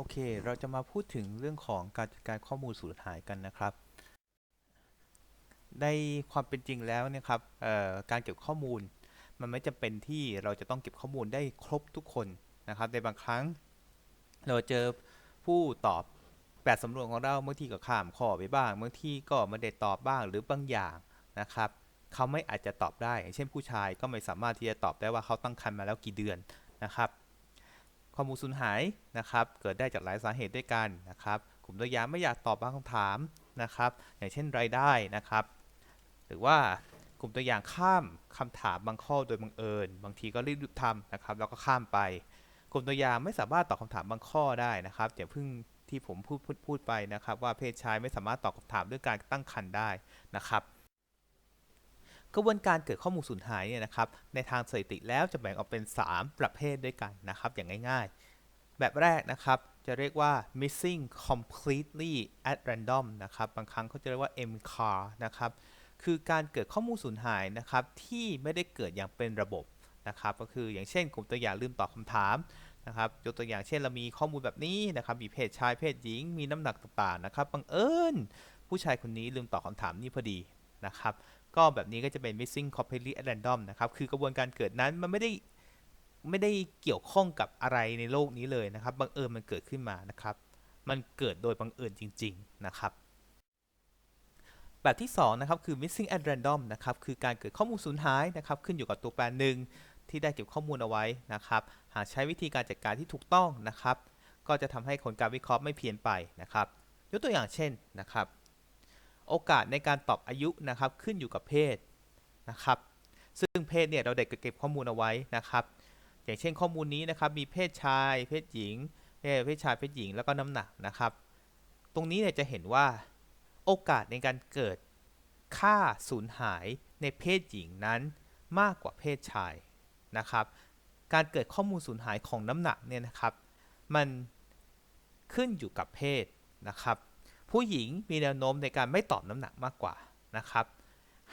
โอเค เราจะมาพูดถึงเรื่องของการจัดการข้อมูลสูญหายกันนะครับ ในความเป็นจริงแล้วเนี่ยครับการเก็บข้อมูล มันไม่จำเป็นที่เราจะต้องเก็บข้อมูลได้ครบทุกคนนะครับ ในบางครั้ง เราเจอผู้ตอบแบบสำรวจของเราบางทีก็ข้ามข้อไปบ้างบางทีก็ไม่ได้ตอบบ้างหรือบางอย่างนะครับเขาไม่อาจจะตอบได้ เช่นผู้ชายก็ไม่สามารถที่จะตอบได้ว่าเขาตั้งครรภ์มาแล้วกี่เดือนนะครับ ข้อมูลสูญหายนะครับ เกิดได้จากหลายสาเหตุด้วยกันนะครับ กลุ่มตัวอย่างไม่อยากตอบบางคำถามนะครับ อย่างเช่นรายได้นะครับ หรือว่ากลุ่มตัวอย่างข้ามคำถามบางข้อโดยบังเอิญ บางทีก็รีบทำนะครับ แล้วก็ข้ามไป กลุ่มตัวอย่างไม่สามารถตอบคำถามบางข้อได้นะครับอย่าเพิ่งที่ผมพูดพูดพูดไปนะครับ ว่าเพศชายไม่สามารถตอบคำถามเรื่องการตั้งครรภ์ได้นะครับ กระบวนการเกิดข้อมูลสูญหายเนี่ยนะครับในทางสถิติแล้วจะแบ่งออกเป็น 3 ประเภทด้วยกันนะครับอย่างง่ายๆ แบบแรกนะครับจะเรียกว่า missing completely at random นะครับบางครั้งเขาจะเรียกว่า MCAR นะครับคือการเกิดข้อมูลสูญหายนะครับที่ไม่ได้เกิดอย่างเป็นระบบนะครับก็คืออย่างเช่นกลุ่มตัวอย่างลืมตอบคำถามนะครับยกตัวอย่างเช่นเรามีข้อมูลแบบนี้นะครับมีเพศชายเพศหญิงมีน้ำหนักต่างๆนะครับบังเอิญผู้ชายคนนี้ลืมตอบคำถามนี้พอดีนะครับ ก็แบบนี้ก็จะเป็น missing completely at random นะครับ คือกระบวนการเกิดนั้นมันไม่ได้ไม่ได้เกี่ยวข้องกับอะไรในโลกนี้เลยนะครับ บังเอิญมันเกิดขึ้นมานะครับ มันเกิดโดยบังเอิญจริง ๆ นะครับ แบบที่2นะครับคือ missing at random นะครับ คือการเกิดข้อมูลสูญหายนะครับ ขึ้นอยู่กับตัวแปรหนึ่งที่ได้เก็บข้อมูลเอาไว้นะครับ หากใช้วิธีการจัดการที่ถูกต้องนะครับ ก็จะทำให้ผลการวิเคราะห์ไม่เพี้ยนไปนะครับ ยกตัวอย่างเช่นนะครับ โอกาสในการตอบอายุนะครับขึ้นอยู่กับเพศนะครับซึ่งเพศเนี่ยเราเด็กเก็บข้อมูลเอาไว้นะครับ อย่างเช่นข้อมูลนี้นะครับมีเพศชาย เพศหญิง เพศเพศชายเพศหญิงแล้วก็น้ำหนักนะครับ ตรงนี้เนี่ยจะเห็นว่าโอกาสในการเกิดค่าสูญหายในเพศหญิงนั้นมากกว่าเพศชายนะครับ การเกิดข้อมูลสูญหายของน้ำหนักเนี่ยนะครับ มันขึ้นอยู่กับเพศนะครับ ผู้หญิงมีแนวโน้มในการไม่ตอบน้ำหนักมากกว่านะครับ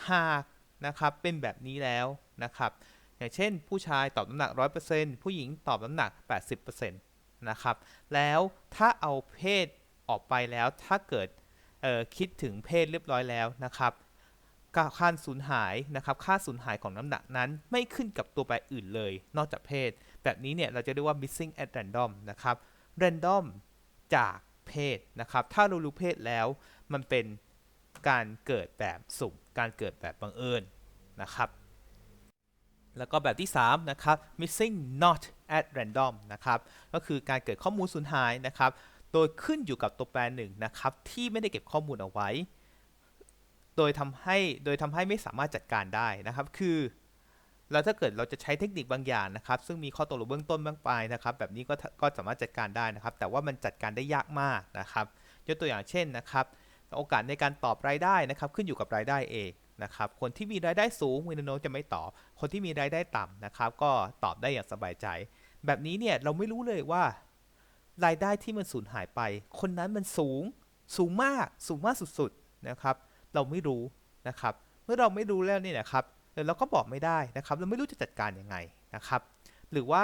หากนะครับเป็นแบบนี้แล้วนะครับ อย่างเช่น ผู้ชายตอบน้ำหนัก 100%ผู้หญิงตอบน้ำหนัก 80%นะครับ แล้วถ้าเอาเพศออกไปแล้วถ้าเกิดคิดถึงเพศเรียบร้อยแล้วนะครับค่าสูญหายนะครับค่าสูญหายของน้ำหนักนั้นไม่ขึ้นกับตัวแปรอื่นเลย นอกจากเพศ แบบนี้เนี่ยเราจะเรียกว่า missing at random นะครับ random จาก เพศนะครับ ถ้าเรารู้เพศแล้วมันเป็นการเกิดแบบสุ่ม การเกิดแบบบังเอิญนะครับ แล้วก็แบบที่ 3 นะครับ missing not at random นะครับ ก็คือการเกิดข้อมูลสูญหายนะครับ โดยขึ้นอยู่กับตัวแปรหนึ่งนะครับ ที่ไม่ได้เก็บข้อมูลเอาไว้ โดยทำให้ โดยทำให้ไม่สามารถจัดการได้นะครับ คือ แล้วถ้าเกิดเราจะใช้เทคนิคบางอย่างนะครับ ซึ่งมีข้อตกลงเบื้องต้นบ้างปลายนะครับ แบบนี้ก็ก็สามารถจัดการได้นะครับ แต่ว่ามันจัดการได้ยากมากนะครับยกตัวอย่างเช่นนะครับโอกาสในการตอบรายได้นะครับ ขึ้นอยู่กับรายได้เองนะครับ คนที่มีรายได้สูงมีแนวโน้มจะไม่ตอบ คนที่มีรายได้ต่ำนะครับ ก็ตอบได้อย่างสบายใจ แบบนี้เนี่ยเราไม่รู้เลยว่า รายได้ที่มันสูญหายไป คนนั้นมันสูงสูงมากสูงมากสุดๆนะครับ เราไม่รู้นะครับ เมื่อเราไม่รู้แล้วเนี่ยนะครับ เราก็บอกไม่ได้นะครับเราไม่รู้จะจัดการยังไงนะครับ หรือว่า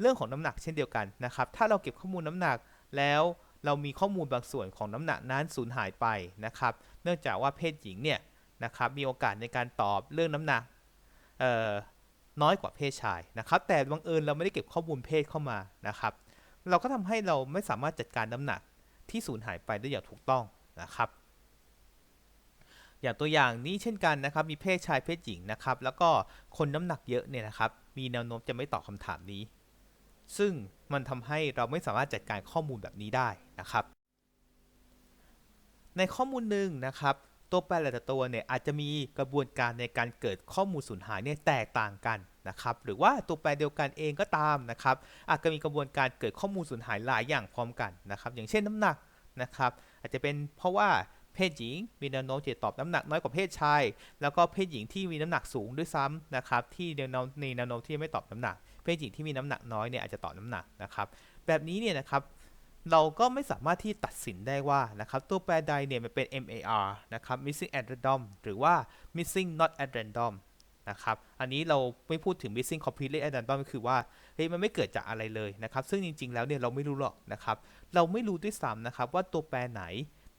เรื่องของน้ำหนักเช่นเดียวกันนะครับ ถ้าเราเก็บข้อมูลน้ำหนักแล้วเรามีข้อมูลบางส่วนของน้ำหนักนั้นสูญหายไปนะครับ เนื่องจากว่าเพศหญิงเนี่ยนะครับมีโอกาสในการตอบเรื่องน้ำหนักน้อยกว่าเพศชายนะครับ แต่บังเอิญเราไม่ได้เก็บข้อมูลเพศเข้ามานะครับ เราก็ทำให้เราไม่สามารถจัดการน้ำหนักที่สูญหายไปได้อย่างถูกต้องนะครับ อย่างตัวอย่างนี้เช่นกันนะครับ มีเพศชายเพศหญิงนะครับ แล้วก็คนน้ำหนักเยอะเนี่ยนะครับ มีแนวโน้มจะไม่ตอบคำถามนี้ ซึ่งมันทำให้เราไม่สามารถจัดการข้อมูลแบบนี้ได้นะครับ ในข้อมูลหนึ่งนะครับ ตัวแปรแต่ละตัวเนี่ยอาจจะมีกระบวนการในการเกิดข้อมูลสูญหายเนี่ยแตกต่างกันนะครับ หรือว่าตัวแปรเดียวกันเองก็ตามนะครับ อาจจะมีกระบวนการเกิดข้อมูลสูญหายหลายอย่างพร้อมกันนะครับ อย่างเช่นน้ำหนักนะครับ อาจจะเป็นเพราะว่า เพศหญิง มีแนวโน้มจะตอบน้ำหนักน้อยกว่าเพศชาย แล้วก็เพศหญิงที่มีน้ำหนักสูงด้วยซ้ำนะครับ ที่แนวโน้มในแนวโน้มที่ไม่ตอบน้ำหนัก เพศหญิงที่มีน้ำหนักน้อยเนี่ยอาจจะตอบน้ำหนักนะครับ แบบนี้เนี่ยนะครับเราก็ไม่สามารถที่ตัดสินได้ว่านะครับตัวแปรใดเนี่ยมันเป็น MAR นะครับ missing at random หรือว่า missing not at random นะครับ อันนี้เราไม่พูดถึง missing completely random ก็คือว่าเฮ้ยมันไม่เกิดจากอะไรเลยนะครับ ซึ่งจริงๆแล้วเนี่ยเราไม่รู้หรอกนะครับ เราไม่รู้ด้วยซ้ำนะครับว่าตัวแปรไหน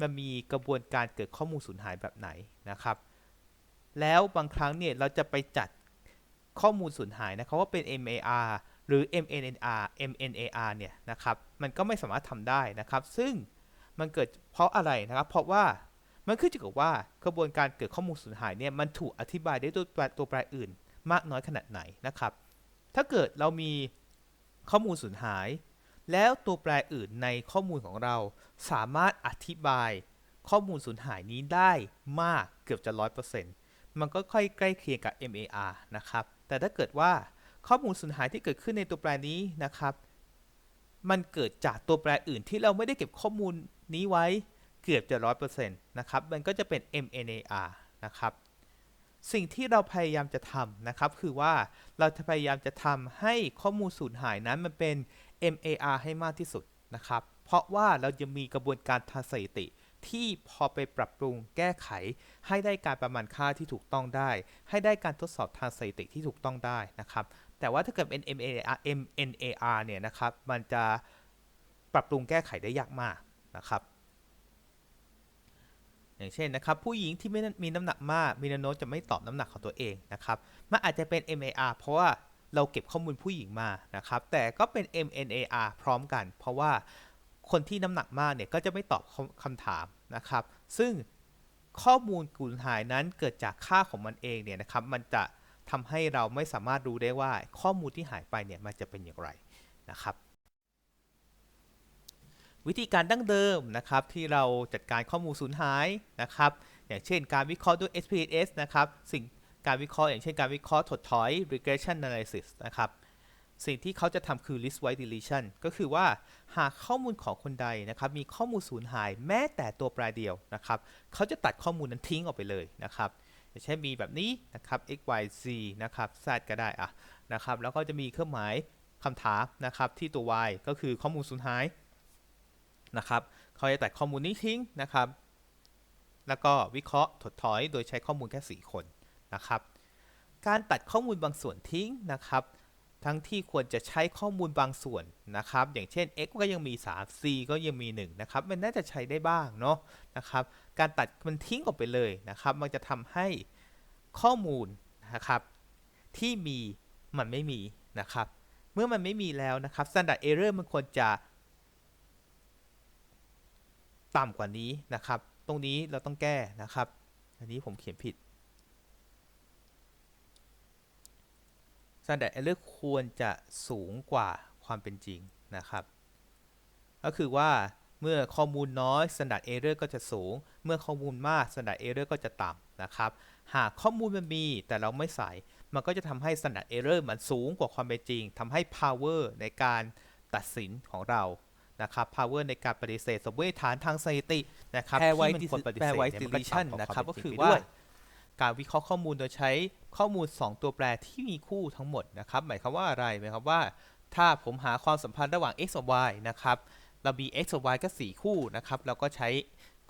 มันมีกระบวนการเกิดข้อมูลสูญหายแบบไหนนะครับ แล้วบางครั้งเนี่ยเราจะไปจัดข้อมูลสูญหายนะครับว่าเป็น MAR หรือ MNNR MNAR เนี่ยนะครับ มันก็ไม่สามารถทำได้นะครับ ซึ่งมันเกิดเพราะอะไรนะครับ เพราะว่ามันขึ้นอยู่กับว่ากระบวนการเกิดข้อมูลสูญหายเนี่ยมันถูกอธิบายได้ด้วยตัวตัวแปรอื่น มากน้อยขนาดไหนนะครับ ถ้าเกิดเรามีข้อมูลสูญหาย แล้วตัวแปรอื่นในข้อมูลของเรา สามารถอธิบายข้อมูลสูญหายนี้ได้มากเกือบจะร้อยเปอร์เซนต์มันก็ค่อยใกล้เคียงกับ MAR นะครับ แต่ถ้าเกิดว่าข้อมูลสูญหายที่เกิดขึ้นในตัวแปรนี้นะครับ มันเกิดจากตัวแปรอื่นที่เราไม่ได้เก็บข้อมูลนี้ไว้เกือบจะร้อยเปอร์เซนต์นะครับ มันก็จะเป็น MNAR นะครับ สิ่งที่เราพยายามจะทำนะครับ คือว่าเราจะพยายามจะทำให้ข้อมูลสูญหายนั้นมันเป็น MAR ให้มากที่สุดนะครับ เพราะว่าเราจะมีกระบวนการทางสถิติ ที่พอไปปรับปรุงแก้ไข ให้ได้การประมาณค่าที่ถูกต้องได้ ให้ได้การทดสอบทางสถิติที่ถูกต้องได้นะครับ แต่ว่าถ้าเกิดเป็น MAR MNAR เนี่ยนะครับมันจะปรับปรุงแก้ไขได้ยากมากนะครับอย่างเช่นนะครับผู้หญิงที่ไม่มีน้ำหนักมากมีแนวโน้มจะไม่ตอบน้ำหนักของตัวเองนะครับมันอาจจะเป็น MAR เพราะว่าเราเก็บข้อมูลผู้หญิงมานะครับแต่ก็เป็น MNAR พร้อมกัน เพราะว่า คนที่น้ำหนักมากเนี่ยก็จะไม่ตอบคำถามนะครับ ซึ่งข้อมูลกูลหายนั้นเกิดจากค่าของมันเองเนี่ยนะครับ มันจะทำให้เราไม่สามารถรู้ได้ว่าข้อมูลที่หายไปเนี่ยมันจะเป็นอย่างไรนะครับ วิธีการดั้งเดิมนะครับที่เราจัดการข้อมูลสูญหายนะครับ อย่างเช่นการวิเคราะห์ด้วย SPSS นะครับ สิ่งการวิเคราะห์อย่างเช่นการวิเคราะห์ถดถอย regression analysis นะครับ สิ่งที่เขาจะทำคือ list wide deletion ก็คือว่าหากข้อมูลของคนใดนะครับมีข้อมูลสูญหายแม้แต่ตัวแปรเดียวนะครับเขาจะตัดข้อมูลนั้นทิ้งออกไปเลยนะครับอย่างเช่นมีแบบนี้นะครับ x y z นะครับ z ก็ได้อะนะครับแล้วก็จะมีเครื่องหมายคำถามนะครับที่ตัว y ก็คือข้อมูลสูญหายนะครับเขาจะตัดข้อมูลนี้ทิ้งนะครับ แล้วก็วิเคราะห์ถดถอยโดยใช้ข้อมูลแค่ 4 คนนะครับ การตัดข้อมูลบางส่วนทิ้งนะครับ ทั้งที่ควรจะใช้ข้อมูลบางส่วนนะครับ อย่างเช่น x ก็ยังมี 3 c ก็ยังมี 1 นะครับ มันน่าจะใช้ได้บ้างเนาะนะครับ การตัดมันทิ้งออกไปเลยนะครับ มันจะทำให้ข้อมูลนะครับที่มีมันไม่มีนะครับ เมื่อมันไม่มีแล้วนะครับ standard error มันควรจะ ต่ำกว่านี้นะครับ ตรงนี้เราต้องแก้นะครับ อันนี้ผมเขียนผิด standard error ควรจะสูงกว่าความเป็นจริงนะครับ ก็คือว่าเมื่อข้อมูลน้อย standard error ก็จะสูง เมื่อข้อมูลมาก standard error ก็จะต่ำนะครับ หากข้อมูลมันมีแต่เราไม่ใส่ มันก็จะทำให้ standard error มันสูงกว่าความเป็นจริงทำให้ power ในการตัดสินของเรานะครับ power ในการปฏิเสธสมมติฐานทางสถิตินะครับ Pairwise ที่มันควรปฏิเสธ Pairwise เนี่ยมันก็ deletion ต่ำกว่านะครับวามเป็ก็คือจงว่าไปด้วย การวิเคราะห์ข้อมูลโดยใช้ข้อมูล 2 ตัวแปรที่มีคู่ทั้งหมดนะครับ หมายความว่าอะไรหมายความว่า ถ้าผมหาความสัมพันธ์ระหว่าง x กับ y นะครับ เรามี x กับ y ก็ 4 คู่นะครับ เราก็ใช้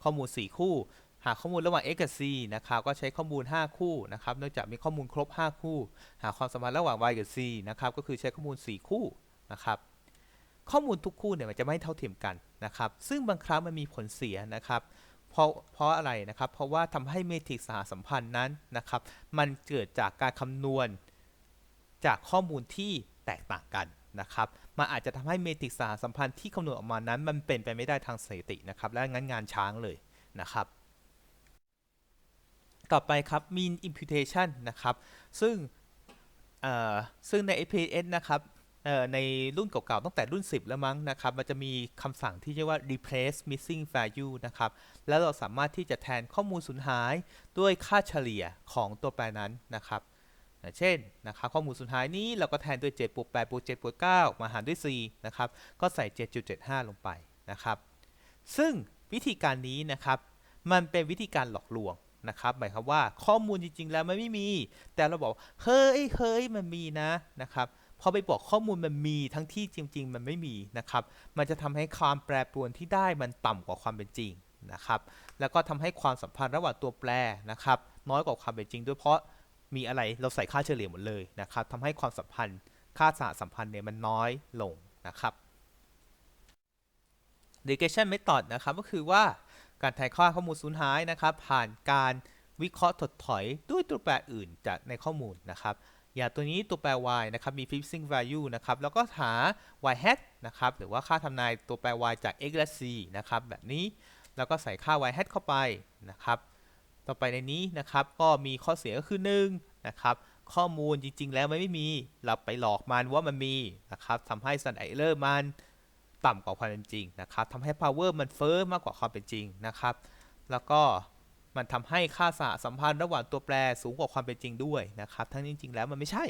ข้อมูล 4 คู่ หาข้อมูลระหว่าง x กับ c นะครับ ก็ใช้ข้อมูล 5 คู่นะครับ เนื่องจากมีข้อมูลครบ 5 คู่ หาความสัมพันธ์ระหว่าง y กับ c นะครับ ก็คือใช้ข้อมูล 4 คู่นะครับ ข้อมูลทุกคู่เนี่ยมันจะไม่เท่าเทียมกันนะครับ ซึ่งบางครั้งมันมีผลเสียนะครับ เพราะเพราะอะไรนะครับ เพราะว่าทำให้เมทริกสหสัมพันธ์นั้นนะครับ มันเกิดจากการคำนวณจากข้อมูลที่แตกต่างกันนะครับ มันอาจจะทำให้เมทริกสหสัมพันธ์ที่คำนวณออกมานั้น มันเป็นไปไม่ได้ทางสถิตินะครับ และงั้นงานช้างเลยนะครับ ต่อไปครับ mean imputation นะครับ ซึ่งซึ่งใน APS นะครับ ในรุ่นเก่าๆ ตั้งแต่รุ่น 10 แล้วมั้งนะครับ มันจะมีคำสั่งที่เรียกว่า replace missing value นะครับ แล้วเราสามารถที่จะแทนข้อมูลสูญหายด้วยค่าเฉลี่ยของตัวแปรนั้นนะครับเช่นนะครับข้อมูลสูญหายนี้เราก็แทนด้วย7บวก8บวก7บวก9มาหารด้วย4นะครับ ก็ใส่ 7.75 ลงไปนะครับ ซึ่งวิธีการนี้นะครับ มันเป็นวิธีการหลอกลวงนะครับ หมายความว่าข้อมูลจริง ๆ แล้วมันไม่มี แต่เราบอก เฮ้ยเฮ้ยมันมีนะนะครับ พอไปบอกข้อมูลมันมีทั้งที่จริง ๆ มันไม่มีนะครับ มันจะทำให้ความแปรปรวนที่ได้มันต่ำกว่าความเป็นจริงนะครับ แล้วก็ทำให้ความสัมพันธ์ระหว่างตัวแปรนะครับ น้อยกว่าความเป็นจริง ด้วยเพราะมีอะไรเราใส่ค่าเฉลี่ยหมดเลยนะครับทำให้ความสัมพันธ์ค่าสหสัมพันธ์เนี่ยมันน้อยลงนะครับ regression method นะครับก็คือว่าการถ่ายค่าข้อมูลสูญหายนะครับ ผ่านการวิเคราะห์ถดถอยด้วยตัวแปรอื่นจากในข้อมูลนะครับ อย่าตัวนี้ตัวแปร y นะครับ มี fixing value นะครับ แล้วก็หา y hat นะครับ หรือว่าค่าทำนายตัวแปร y จาก x และ c นะครับ แบบนี้ แล้วก็ใส่ค่า y hat เข้าไปนะครับ ต่อไปในนี้นะครับ ก็มีข้อเสียก็คือ1นะครับ ข้อมูลจริง ๆ แล้วมันไม่มี เราไปหลอกมันว่ามันมีนะครับทำให้ standard error มันต่ำกว่าความเป็นจริงนะครับทำให้ power มันเฟ้อมากกว่าความเป็นจริงนะครับ แล้วก็ มันทำให้ค่าสหสัมพันธ์ระหว่างตัวแปรสูงกว่าความเป็นจริงด้วยนะครับ ทั้งนี้จริง ๆ แล้วมันไม่ใช่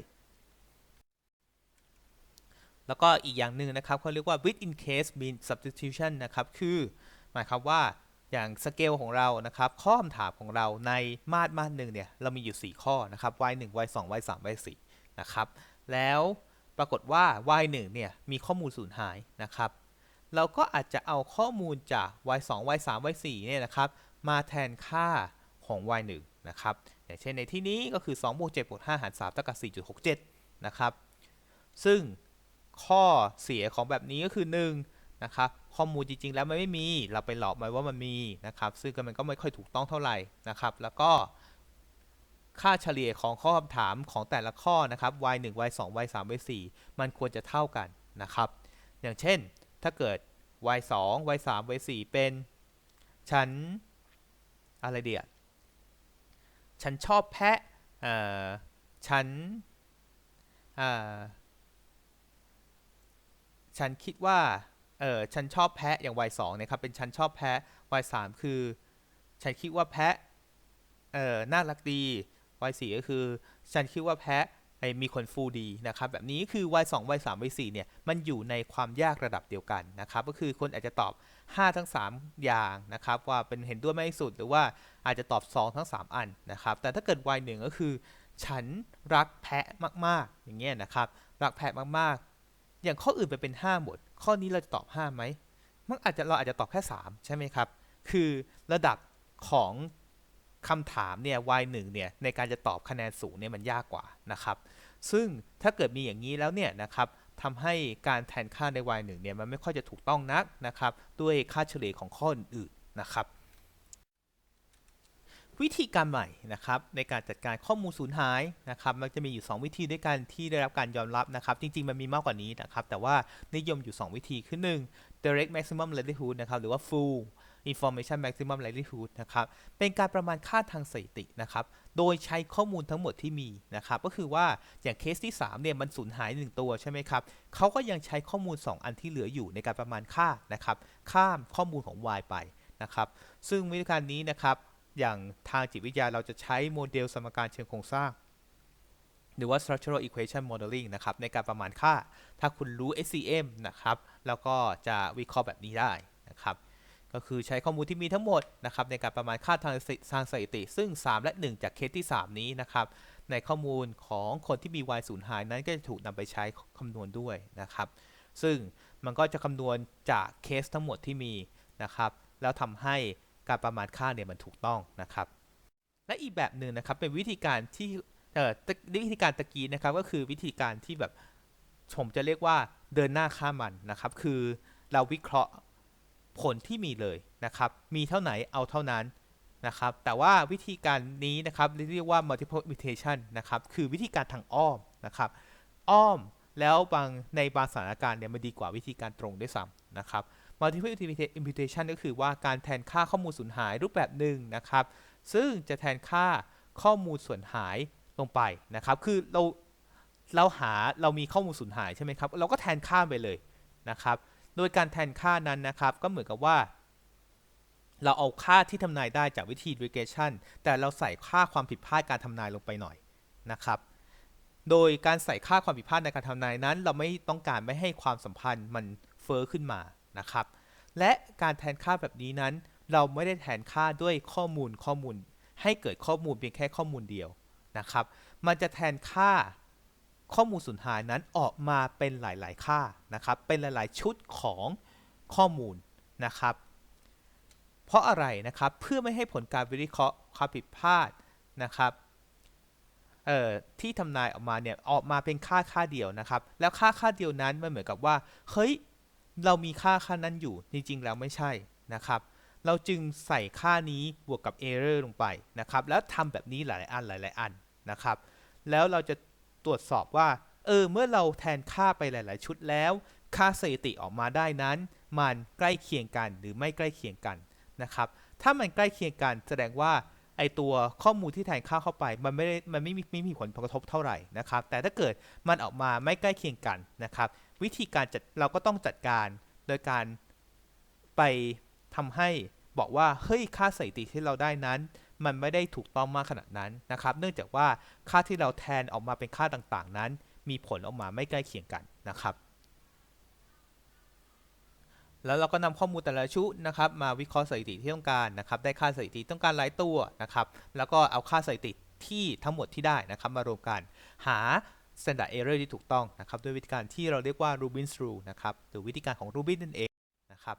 แล้วก็อีกอย่างหนึ่งนะครับเขาเรียกว่า within case mean substitution นะครับ คือ หมายความว่าอย่างสเกลของเรานะครับ ข้อคำถามของเราในมาตรมาตรหนึ่งเนี่ย เรามีอยู่ 4 ข้อนะครับ y 1 y 2 y 3 y 4นะครับ แล้วปรากฏว่า y 1เนี่ย มีข้อมูลสูญหายนะครับ เราก็อาจจะเอาข้อมูลจาก y 2 y 3 y 4เนี่ยนะครับ มาแทนค่าของ y 1นะครับ อย่างเช่นในที่นี้ก็คือ2บวก7บวก5หาร3เท่ากับ4.67 นะครับ ซึ่งข้อเสียของแบบนี้ก็คือ 1 นะครับ ข้อมูลจริง ๆ แล้วมันไม่มี เราไปหลอกมันว่ามันมีนะครับ ซึ่งมันก็ไม่ค่อยถูกต้องเท่าไหร่นะครับ แล้วก็ค่าเฉลี่ยของข้อคำถามของแต่ละข้อนะครับ y 1 y 2 y 3 y 4มันควรจะเท่ากันนะครับ อย่างเช่น ถ้าเกิด y 2 y 3 y 4เป็น ฉัน อะไรเดียฉันชอบแพะเอ่อฉันเอ่อฉันคิดว่าเออฉันชอบแพะอย่าง y 2เนี่ยครับเป็นฉันชอบแพะวายสามคือ ฉันคิดว่าแพะเออน่ารักดีวายสี่ก็คือ ฉันคิดว่าแพะ มีขนฟูดีนะครับแบบนี้คือ y 2 y 3 y 4เนี่ยมันอยู่ในความยากระดับเดียวกันนะครับก็คือคนอาจจะตอบ 5 ทั้ง 3 อย่างนะครับว่าเป็นเห็นด้วยไม่สุดหรือว่าอาจจะตอบ 2 ทั้ง 3 อันนะครับแต่ถ้าเกิด y 1ก็คือ ฉันรักแพะมากๆ อย่างเงี้ยนะครับรักแพะมากๆ อย่างข้ออื่นไปเป็น 5 หมด ข้อนี้เราจะตอบ 5 ไหมมันอาจจะเราอาจจะตอบแค่ 3 ใช่ไหมครับคือระดับของ คำถามเนี่ย y 1เนี่ยในการจะตอบคะแนนสูงเนี่ยมันยากกว่านะครับ ซึ่งถ้าเกิดมีอย่างนี้แล้วเนี่ยนะครับทำให้การแทนค่าใน y 1เนี่ยมันไม่ค่อยจะถูกต้องนักนะครับ ด้วยค่าเฉลี่ยของข้ออื่นๆนะครับ วิธีการใหม่นะครับในการจัดการข้อมูลสูญหายนะครับ มันจะมีอยู่ 2 วิธีด้วยกันที่ได้รับการยอมรับนะครับ จริง ๆ มันมีมากกว่านี้นะครับ แต่ว่านิยมอยู่ 2 วิธีคือ1 direct maximum likelihood นะครับหรือว่า full information maximum likelihood นะครับ เป็นการประมาณค่าทางสถิตินะครับ โดยใช้ข้อมูลทั้งหมดที่มีนะครับ ก็คือว่าอย่างเคสที่3เนี่ยมันสูญหาย 1 ตัวใช่ไหมครับเขาก็ยังใช้ข้อมูล 2 อันที่เหลืออยู่ในการประมาณค่านะครับ ข้ามข้อมูลของ y ไปนะครับ ซึ่งวิธีการนี้นะครับ อย่างทางจิตวิทยาเราจะใช้โมเดลสมการเชิงโครงสร้างหรือว่า structural equation modeling นะครับ ในการประมาณค่า ถ้าคุณรู้ SCM นะครับ แล้วก็จะวิเคราะห์แบบนี้ได้นะครับ ก็คือใช้ข้อมูลที่มีทั้งหมดนะครับในการประมาณค่าทางสทางสถิติ ซึ่ง 3 และ 1 จากเคสที่ 3 นี้นะครับในข้อมูลของคนที่มี y สูญหายนั้นก็จะถูกนำไปใช้คำนวณด้วยนะครับ ซึ่งมันก็จะคำนวณจากเคสทั้งหมดที่มีนะครับแล้วทำให้การประมาณค่าเนี่ยมันถูกต้องนะครับ และอีกแบบหนึ่งนะครับเป็นวิธีการที่เอ่อวิธีการตะกี้นะครับก็คือวิธีการที่แบบผมจะเรียกว่าเดินหน้าข้ามมันนะครับ คือเราวิเคราะห์ ผลที่มีเลยนะครับ มีเท่าไหนเอาเท่านั้นนะครับ แต่ว่าวิธีการนี้นะครับเรียกว่า multiple imputation นะครับ คือวิธีการทางอ้อมนะครับ อ้อมแล้วบางในบางสถานการณ์เนี่ยมันดีกว่าวิธีการตรงด้วยซ้ำนะครับ multiple imputation ก็คือว่าการแทนค่าข้อมูลสูญหายรูปแบบหนึ่งนะครับ ซึ่งจะแทนค่าข้อมูลส่วนหายลงไปนะครับ คือเราเราหาเรามีข้อมูลสูญหายใช่ไหมครับ เราก็แทนค่าไปเลยนะครับ โดยการแทนค่านั้นนะครับ ก็เหมือนกับว่า เราเอาค่าที่ทำนายได้จากวิธี regression แต่เราใส่ค่าความผิดพลาดการทำนายลงไปหน่อยนะครับ โดยการใส่ค่าความผิดพลาดในการทำนายนั้น เราไม่ต้องการไม่ให้ความสัมพันธ์มันเฟอ้อขึ้นมานะครับ และการแทนค่าแบบนี้นั้น เราไม่ได้แทนค่าด้วยข้อมูลข้อมูล ให้เกิดข้อมูลเพียงแค่ข้อมูลเดียวนะครับ มันจะแทนค่า ข้อมูลสูญหายนั้นออกมาเป็นหลาย ๆ ค่านะครับ เป็นหลาย ๆ ชุดของข้อมูลนะครับ เพราะอะไรนะครับเพื่อไม่ให้ผลการวิเคราะห์ความผิดพลาดนะครับเออที่ทำนายออกมาเนี่ยออกมาเป็นค่าค่าเดียวนะครับ แล้วค่าค่าเดียวนั้นมันเหมือนกับว่าเฮ้ยเรามีค่าค่านั้นอยู่จริงๆแล้วไม่ใช่นะครับ เราจึงใส่ค่านี้บวกกับ error ลงไปนะครับ แล้วทำแบบนี้หลายๆอันหลายๆอันนะครับ แล้วเราจะ ตรวจสอบว่า เออ เมื่อเราแทนค่าไปหลาย ๆ ชุดแล้ว ค่าสถิติออกมาได้นั้น มันใกล้เคียงกันหรือไม่ใกล้เคียงกันนะครับ ถ้ามันใกล้เคียงกันแสดงว่าไอตัวข้อมูลที่แทนค่าเข้าไป มันไม่ได้มันไม่มีไม่มีผลกระทบเท่าไหร่นะครับ แต่ถ้าเกิดมันออกมาไม่ใกล้เคียงกันนะครับ วิธีการจัดเราก็ต้องจัดการโดยการไปทำให้บอกว่าเฮ้ยค่าสถิติที่เราได้นั้น มันไม่ได้ถูกต้องมากขนาดนั้นนะครับ เนื่องจากว่าค่าที่เราแทนออกมาเป็นค่าต่างๆ นั้น มีผลออกมาไม่ใกล้เคียงกันนะครับ แล้วเราก็นำข้อมูลแต่ละชุดนะครับมาวิเคราะห์สถิติที่ต้องการนะครับ ได้ค่าสถิติต้องการหลายตัวนะครับ แล้วก็เอาค่าสถิติที่ทั้งหมดที่ได้นะครับมารวมกันหา standard error ที่ถูกต้องนะครับ ด้วยวิธีการที่เราเรียกว่า Rubin's rule นะครับหรือวิธีการของ Rubin นั่นเองนะครับ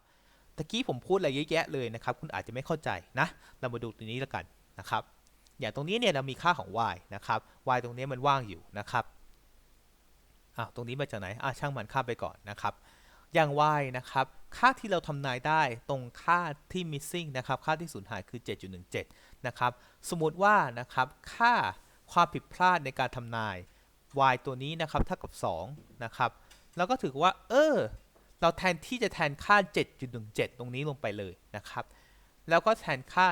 ตะกี้ผมพูดอะไรเยอะแยะเลยนะครับ คุณอาจจะไม่เข้าใจนะ เรามาดูตรงนี้แล้วกันนะครับ อย่างตรงนี้เนี่ยเรามีค่าของ y นะครับ y ตรงนี้มันว่างอยู่นะครับอ้าวตรงนี้มาจากไหนอะช่างมันข้าไปก่อนนะครับ อย่าง y นะครับ ค่าที่เราทำนายได้ตรงค่าที่ missing นะครับ ค่าที่สูญหายคือ 7.17 นะครับ สมมติว่านะครับ ค่าความผิดพลาดในการทำนาย y ตัวนี้นะครับเท่ากับ2นะครับ แล้วก็ถือว่า เออ เราแทนที่จะแทนค่า 7.17 ตรงนี้ลงไปเลยนะครับ แล้วก็แทนค่า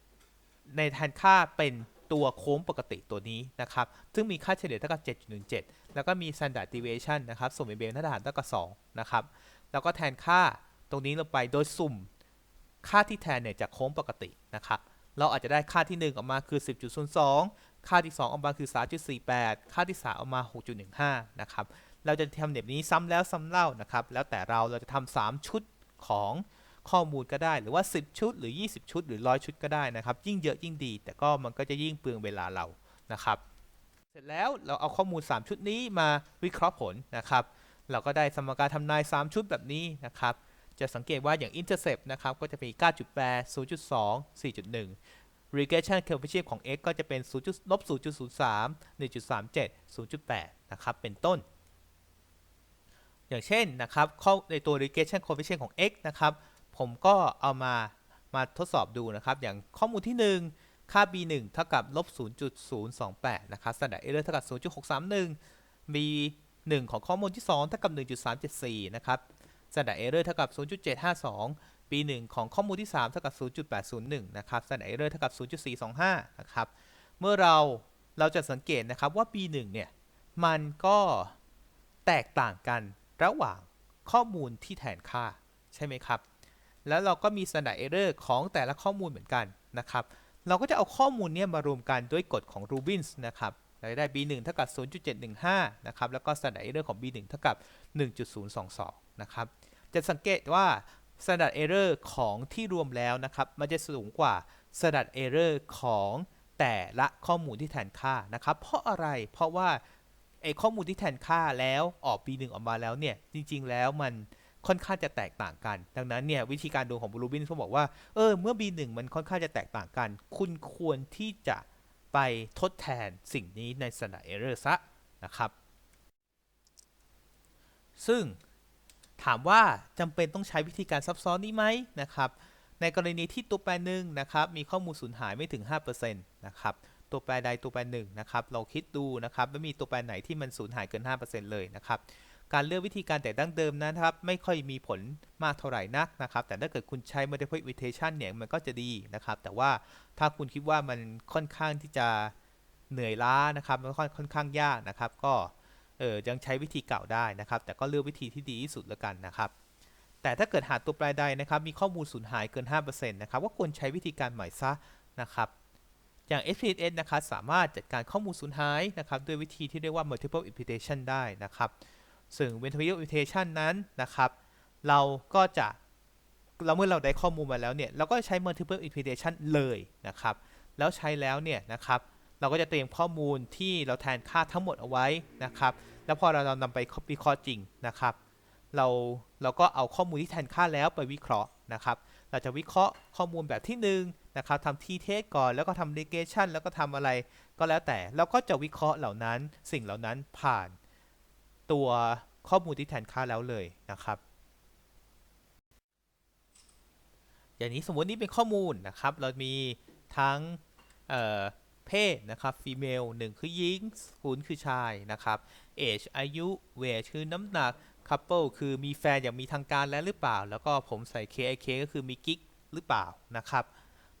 7.17 ในแทนค่าเป็นตัวโค้งปกติตัวนี้นะครับ ซึ่งมีค่าเฉลี่ยเท่ากับ 7.17 แล้วก็มี standard deviation นะครับส่วนเป็นเบลมาตรฐานเท่ากับ 2 นะครับ แล้วก็แทนค่าตรงนี้ลงไปโดยสุ่มค่าที่แทนเนี่ยจากโค้งปกตินะครับ เราอาจจะได้ค่าที่ 1 ออกมาคือ 10.02 ค่าที่ 2 ออกมาคือ 3.48 ค่าที่ 3 ออกมา 6.15 นะครับ เราจะทำแบบนี้ซ้ำแล้วซ้ำเล่านะครับ แล้วแต่เราเราจะทำ3ชุดของข้อมูลก็ได้หรือว่า 10 ชุด หรือ 20 ชุด หรือ100ชุดก็ได้นะครับ ยิ่งเยอะยิ่งดี แต่ก็มันก็จะยิ่งเปลืองเวลาเรานะครับ เสร็จแล้วเราเอาข้อมูล 3 ชุดนี้มาวิเคราะห์ผลนะครับ เราก็ได้สมการทำนาย 3 ชุดแบบนี้นะครับ จะสังเกตว่าอย่าง intercept นะครับ ก็จะเป็น 9.8 0.2 4.1 regression coefficient ของ x ก็จะเป็น0ลบ0.03 1.37 0.8 นะครับ เป็นต้น อย่างเช่นนะครับข้อในตัว regression coefficient ของ x นะครับผมก็เอามามาทดสอบดูนะครับ อย่างข้อมูลที่ 1 ค่า b1 เท่ากับลบ0.028 นะครับ standard error เท่ากับ 0.631 b1 ของข้อมูลที่ 2 เท่ากับ 1.374 นะครับ standard error เท่ากับ 0.752 b1 ของข้อมูลที่ 3 เท่ากับ 0.801 นะครับ standard error เท่ากับ 0.425 นะครับ เมื่อเราเราจะสังเกตนะครับว่า b1 เนี่ย มันก็แตกต่างกัน ระหว่างข้อมูลที่แทนค่าใช่ไหมครับ แล้วเราก็มี standard error ของแต่ละข้อมูลเหมือนกันนะครับ เราก็จะเอาข้อมูลเนี้มารวมกันด้วยกฎของ Rubins นะครับเราได้ b1 เท่ากับ 0.715 นะครับ แล้วก็ standard error ของ b1 เท่ากับ 1.022 นะครับ จะสังเกตว่า standard error ของที่รวมแล้วนะครับ มันจะสูงกว่า standard error ของแต่ละข้อมูลที่แทนค่านะครับ เพราะอะไร เพราะว่า ไอข้อมูลที่แทนค่าแล้วออก b1 ออกมาแล้วเนี่ย จริง ๆ แล้วมันค่อนข้างจะแตกต่างกัน ดังนั้นเนี่ยวิธีการดูของบรูบินเขาบอกว่า เออ เมื่อ b1 มันค่อนข้างจะแตกต่างกัน คุณควรที่จะไปทดแทนสิ่งนี้ใน standard error ซะนะครับ ซึ่งถามว่าจำเป็นต้องใช้วิธีการซับซ้อนนี้ไหมนะครับ ในกรณีที่ตัวแปรหนึ่งนะครับ มีข้อมูลสูญหายไม่ถึง 5%นะครับ ตัวแปรใดตัวแปรหนึ่งนะครับ เราคิดดูนะครับว่ามีตัวแปรไหนที่มันสูญหายเกิน 5%เลยนะครับ การเลือกวิธีการแต่ดั้งเดิมนะครับ ไม่ค่อยมีผลมากเท่าไหร่นักนะครับ แต่ถ้าเกิดคุณใช้ multiple iteration เนี่ยมันก็จะดีนะครับ แต่ว่าถ้าคุณคิดว่ามันค่อนข้างที่จะเหนื่อยล้านะครับ มันค่อนข้างยากนะครับ ก็เออยังใช้วิธีเก่าได้นะครับ แต่ก็เลือกวิธีที่ดีที่สุดแล้วกันนะครับแต่ถ้าเกิดหาตัวแปรใดนะครับมีข้อมูลสูญหายเกิน 5%นะครับก็ควรใช้วิธีการใหม่ซะนะครับ อย่าง SPSS นะครับสามารถจัดการข้อมูลสูญหายนะครับด้วยวิธีที่เรียกว่า multiple imputation ได้นะครับซึ่ง multiple imputation นั้นนะครับเราก็จะเราเมื่อเราได้ข้อมูลมาแล้วเนี่ยเราก็ใช้ multiple imputation เลยนะครับแล้วใช้แล้วเนี่ยนะครับเราก็จะเตรียมข้อมูลที่เราแทนค่าทั้งหมดเอาไว้นะครับแล้วพอเรานำไปวิเคราะห์จริงนะครับเราเราก็เอาข้อมูลที่แทนค่าแล้วไปวิเคราะห์นะครับเราจะวิเคราะห์ข้อมูลแบบที่ห นะครับทำทีเทสก่อนแล้วก็ทำ negation แล้วก็ทำอะไรก็แล้วแต่เราก็จะวิเคราะห์เหล่านั้นสิ่งเหล่านั้นผ่านตัวข้อมูลที่แทนค่าแล้วเลยนะครับ อย่างนี้สมมตินี่เป็นข้อมูลนะครับ เรามีทั้งเเพศนะครับ female หนึ่งคือหญิงศูนย์คือชายนะครับ age อายุ weight คือน้ำหนัก couple คือมีแฟนอย่างมีทางการแล้วหรือเปล่า แล้วก็ผมใส่ KIK ก็คือมีกิ๊กหรือเปล่านะครับ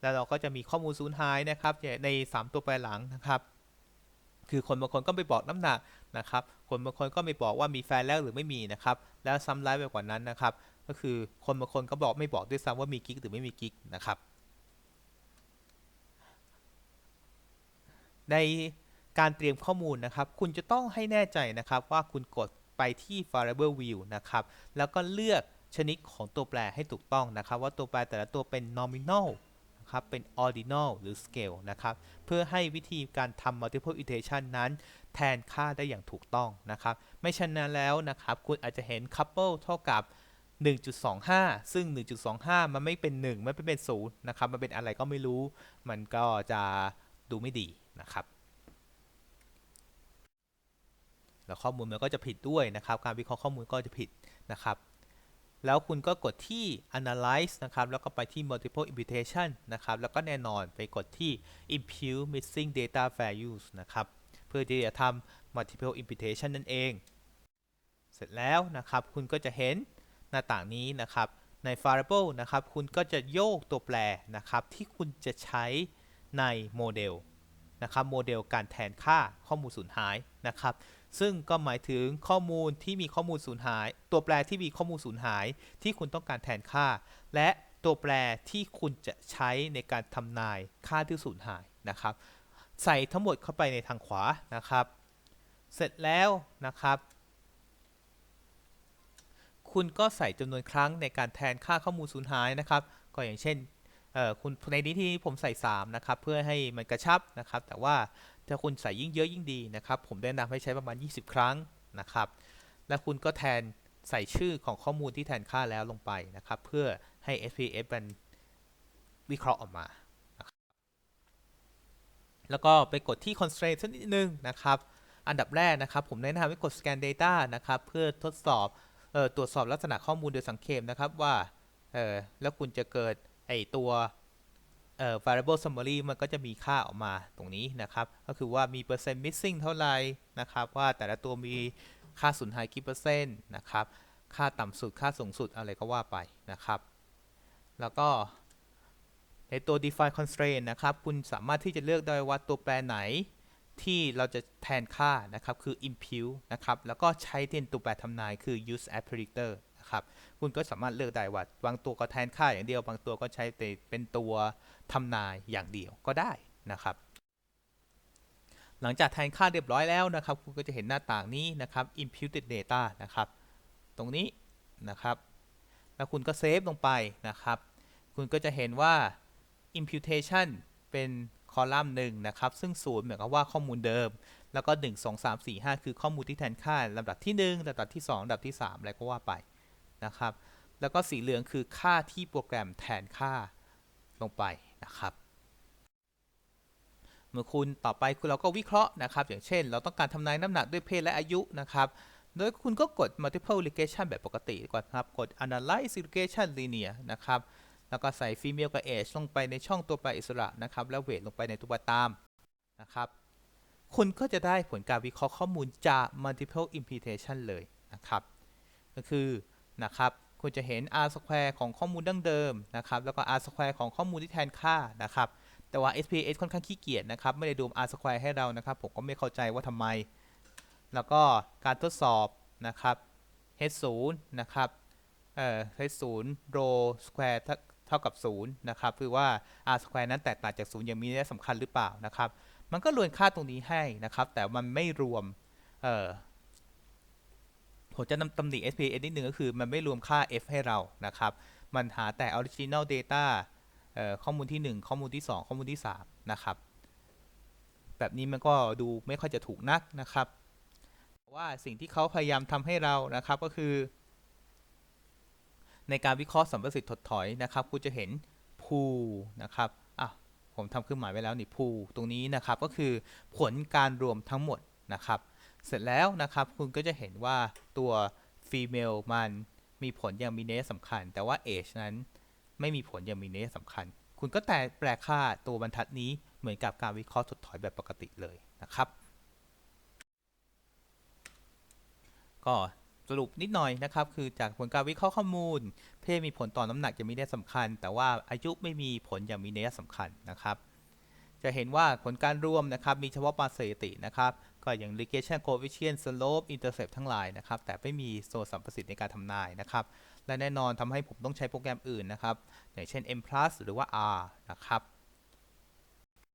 แล้วเราก็จะมีข้อมูลสูญหายนะครับใน 3 ตัวแปรหลังนะครับคือคนบางคนก็ไปบอกน้ำหนักนะครับ คนบางคนก็ไม่บอกว่ามีแฟนแล้วหรือไม่มีนะครับ แล้วซ้ำร้ายไปกว่านั้นนะครับ ก็คือคนบางคนก็บอกไม่บอกด้วยซ้ำว่ามีกิ๊กหรือไม่มีกิ๊กนะครับ ในการเตรียมข้อมูลนะครับ คุณจะต้องให้แน่ใจนะครับว่าคุณกดไปที่ variable view นะครับ แล้วก็เลือกชนิดของตัวแปรให้ถูกต้องนะครับ ว่าตัวแปรแต่ละตัวเป็น nominal นะครับเป็น ordinal หรือ scale นะครับเพื่อให้วิธีการทำ multiple iteration นั้นแทนค่าได้อย่างถูกต้องนะครับไม่ฉะนั้นแล้วนะครับคุณอาจจะเห็น couple เท่ากับ 1.25 ซึ่ง 1.25 มันไม่เป็น 1 มันไม่เป็น0นะครับมันเป็นอะไรก็ไม่รู้ มันก็จะดูไม่ดีนะครับแล้วข้อมูลมันก็จะผิดด้วยนะครับ การวิเคราะห์ข้อมูลก็จะผิดนะครับ แล้วคุณก็กดที่ analyze นะครับ แล้วก็ไปที่ multiple imputation นะครับ แล้วก็แน่นอนไปกดที่ impute missing data values นะครับ เพื่อที่จะทำ multiple imputation นั่นเอง เสร็จแล้วนะครับ คุณก็จะเห็นหน้าต่างนี้นะครับ ใน variable นะครับ คุณก็จะโยกตัวแปรนะครับ ที่คุณจะใช้ในโมเดลนะครับ โมเดลการแทนค่าข้อมูลสูญหายนะครับ ซึ่งก็หมายถึงข้อมูลที่มีข้อมูลสูญหาย ตัวแปรที่มีข้อมูลสูญหาย ที่คุณต้องการแทนค่า และตัวแปรที่คุณจะใช้ในการทำนายค่าที่สูญหายนะครับ ใส่ทั้งหมดเข้าไปในทางขวานะครับ เสร็จแล้วนะครับ คุณก็ใส่จำนวนครั้งในการแทนค่าข้อมูลสูญหายนะครับ ก็อย่างเช่นเอ่อคุณในนี้ที่ผมใส่ 3 นะครับ เพื่อให้มันกระชับนะครับ แต่ว่า ถ้าคุณใส่ยิ่งเยอะยิ่งดีนะครับ ผมแนะนำให้ใช้ประมาณ 20 ครั้งนะครับ แล้วคุณก็แทนใส่ชื่อของข้อมูลที่แทนค่าแล้วลงไปนะครับ เพื่อให้ SPF มันวิเคราะห์ออกมา แล้วก็ไปกดที่ constraint สักนิดนึงนะครับ อันดับแรกนะครับ ผมแนะนำให้กด scan data นะครับ เพื่อทดสอบออตรวจสอบลักษณะข้อมูลโดยสังเขปนะครับว่าแล้วคุณจะเกิดไอตัว เอ่อ variable summary มันก็จะมีค่าออกมาตรงนี้นะครับ ก็คือว่ามีเปอร์เซ็นต์ missing เท่าไหร่นะครับ ว่าแต่ละตัวมีค่าสูญหายกี่เปอร์เซ็นต์นะครับ ค่าต่ำสุด ค่าสูงสุดอะไรก็ว่าไปนะครับ แล้วก็ในตัว define constraint นะครับ คุณสามารถที่จะเลือกได้ว่าตัวแปรไหนที่เราจะแทนค่านะครับ คือ impute นะครับ แล้วก็ใช้เป็นตัวแปรทำนายคือ use as predictor นะครับ คุณก็สามารถเลือกได้ว่าบางตัวก็แทนค่าอย่างเดียว บางตัวก็ใช้เป็นตัวทำนายอย่างเดียวก็ได้นะครับ หลังจากแทนค่าเรียบร้อยแล้วนะครับ คุณก็จะเห็นหน้าต่างนี้นะครับ imputed data นะครับ ตรงนี้นะครับ แล้วคุณก็เซฟลงไปนะครับ คุณก็จะเห็นว่า imputation เป็นคอลัมน์หนึ่งนะครับ ซึ่งศูนย์หมายความว่าข้อมูลเดิม แล้วก็ 1 2 3 4 5 คือข้อมูลที่แทนค่าลำดับที่ 1ลำดับที่ 2ลำดับที่ 3 อะไรก็ว่าไป นะครับ แล้วก็สีเหลืองคือค่าที่โปรแกรมแทนค่าลงไปนะครับ เมื่อคุณต่อไปคุณเราก็วิเคราะห์นะครับ อย่างเช่น เราต้องการทำนายน้ำหนักด้วยเพศและอายุนะครับ โดยคุณก็กด multiple regression แบบปกติก่อนครับ กด analyze regression linear นะครับ แล้วก็ใส่ female กับ age ลงไปในช่องตัวแปรอิสระนะครับ แล้ว weight ลงไปในตัวตามนะครับ คุณก็จะได้ผลการวิเคราะห์ข้อมูลจาก multiple imputation เลยนะครับ ก็คือ นะครับคุณจะเห็น r square ของข้อมูลดั้งเดิมนะครับแล้วก็ r square ของข้อมูลที่แทนค่านะครับแต่ว่า SPS ค่อนข้างขี้เกียจนะครับไม่ได้ดู r square ให้เรานะครับผมก็ไม่เข้าใจว่าทำไม แล้วก็การทดสอบนะครับ h 0นะครับเอ่อ h 0 row square เท่ากับ 0 นะครับคือว่า r square นั้นแตกต่างจาก 0 อย่างมีนัยสำคัญหรือเปล่านะครับ มันก็รวมค่าตรงนี้ให้นะครับ แต่มันไม่รวมเอ่อ ผมจะนำตำหนิ SPSS นิดนึงก็คือมันไม่รวมค่า f ให้เรานะครับ มันหาแต่ original data ข้อมูลที่ 1 ข้อมูลที่ 2 ข้อมูลที่ 3 นะครับ แบบนี้มันก็ดูไม่ค่อยจะถูกนักนะครับ ว่าสิ่งที่เขาพยายามทำให้เรานะครับก็คือ ในการวิเคราะห์สัมประสิทธิ์ถดถอยนะครับคุณจะเห็น pool นะครับอะผมทำเครื่องหมายไว้แล้วนี่ pool ตรงนี้นะครับก็คือผลการรวมทั้งหมดนะครับ เสร็จแล้วนะครับ คุณก็จะเห็นว่าตัว female มันมีผลอย่างมีนัยสำคัญ แต่ว่า age นั้นไม่มีผลอย่างมีนัยสำคัญ คุณก็แต่แปลค่าตัวบรรทัดนี้เหมือนกับการวิเคราะห์ถดถอยแบบปกติเลยนะครับ ก็สรุปนิดหน่อยนะครับ คือจากผลการวิเคราะห์ข้อมูล เพศมีผลต่อน้ำหนักอย่างมีนัยสำคัญ แต่ว่าอายุไม่มีผลอย่างมีนัยสำคัญนะครับ จะเห็นว่าผลการรวมนะครับมีเฉพาะปาสถิตินะครับ ก็อย่าง regression coefficient slope intercept ทั้งหลายนะครับ แต่ไม่มีโซ่สัมประสิทธิ์ในการทำนายนะครับ และแน่นอนทำให้ผมต้องใช้โปรแกรมอื่นนะครับ อย่างเช่น m plus หรือว่า r นะครับ